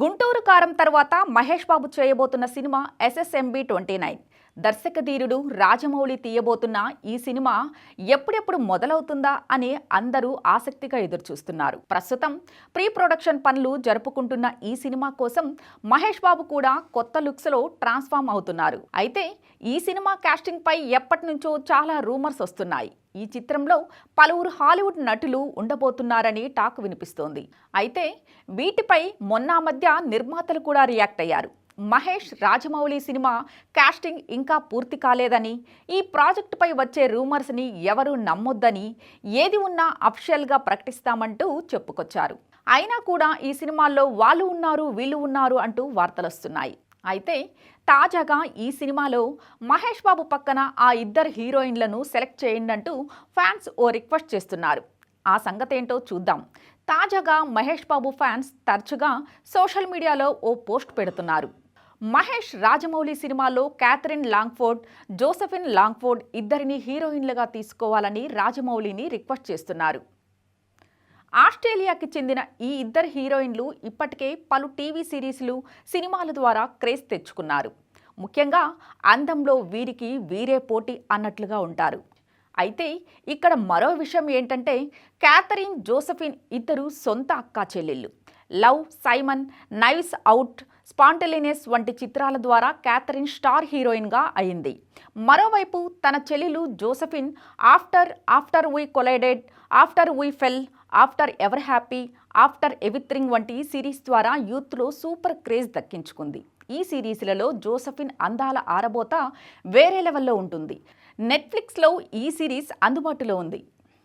గుంటూరు కారం తర్వాత మహేష్ బాబు చేయబోతున్న సినిమా ఎస్ఎస్ఎంబి ట్వంటీ నైన్. దర్శకధీరుడు రాజమౌళి తీయబోతున్న ఈ సినిమా ఎప్పుడెప్పుడు మొదలవుతుందా అని అందరూ ఆసక్తిగా ఎదురుచూస్తున్నారు. ప్రస్తుతం ప్రీ ప్రొడక్షన్ పనులు జరుపుకుంటున్న ఈ సినిమా కోసం మహేష్ బాబు కూడా కొత్త లుక్స్లో ట్రాన్స్ఫార్మ్ అవుతున్నారు. అయితే ఈ సినిమా క్యాస్టింగ్పై ఎప్పటి నుంచో చాలా రూమర్స్ వస్తున్నాయి. ఈ చిత్రంలో పలువురు హాలీవుడ్ నటులు ఉండబోతున్నారని టాక్ వినిపిస్తోంది. అయితే వీటిపై మొన్న మధ్య నిర్మాతలు కూడా రియాక్ట్ అయ్యారు. మహేష్ రాజమౌళి సినిమా కాస్టింగ్ ఇంకా పూర్తి కాలేదని ఈ ప్రాజెక్టుపై వచ్చే రూమర్స్ని ఎవరూ నమ్మొద్దని ఏది ఉన్నా అఫిషియల్గా ప్రకటిస్తామంటూ చెప్పుకొచ్చారు. అయినా కూడా ఈ సినిమాల్లో వాళ్ళు ఉన్నారు వీళ్ళు ఉన్నారు అంటూ వార్తలొస్తున్నాయి. అయితే తాజాగా ఈ సినిమాలో మహేష్ బాబు పక్కన ఆ ఇద్దరు హీరోయిన్లను సెలెక్ట్ చేయండి అంటూ ఫ్యాన్స్ ఓ రిక్వెస్ట్ చేస్తున్నారు. ఆ సంగతేంటో చూద్దాం. తాజాగా మహేష్ బాబు ఫ్యాన్స్ తరచుగా సోషల్ మీడియాలో ఓ పోస్ట్ పెడుతున్నారు. మహేష్ రాజమౌళి సినిమాలో క్యాథరిన్ లాంగ్ఫోర్డ్ జోసఫిన్ లాంగ్ఫోర్డ్ ఇద్దరిని హీరోయిన్లుగా తీసుకోవాలని రాజమౌళిని రిక్వెస్ట్ చేస్తున్నారు. ఆస్ట్రేలియాకి చెందిన ఈ ఇద్దరు హీరోయిన్లు ఇప్పటికే పలు టీవీ సిరీస్లు సినిమాల ద్వారా క్రేజ్ తెచ్చుకున్నారు. ముఖ్యంగా అందంలో వీరికి వీరే పోటీ అన్నట్లుగా ఉంటారు. అయితే ఇక్కడ మరో విషయం ఏంటంటే క్యాథరిన్ జోసఫిన్ ఇద్దరు సొంత అక్కా చెల్లెళ్ళు. Love Simon knives out spontaneous వంటి చిత్రాల ద్వారా క్యాథరిన్ స్టార్ హీరోయిన్గా అయింది. మరోవైపు తన చెల్లెలు Josephine after after we collided after we fell after ever happy after everything వంటి సిరీస్ ద్వారా యూత్లో సూపర్ క్రేజ్ దక్కించుకుంది. ఈ సిరీస్లలో జోసఫిన్ అందాల ఆరబోత వేరే లెవెల్లో ఉంటుంది. నెట్ఫ్లిక్స్లో ఈ సిరీస్ అందుబాటులో ఉంది.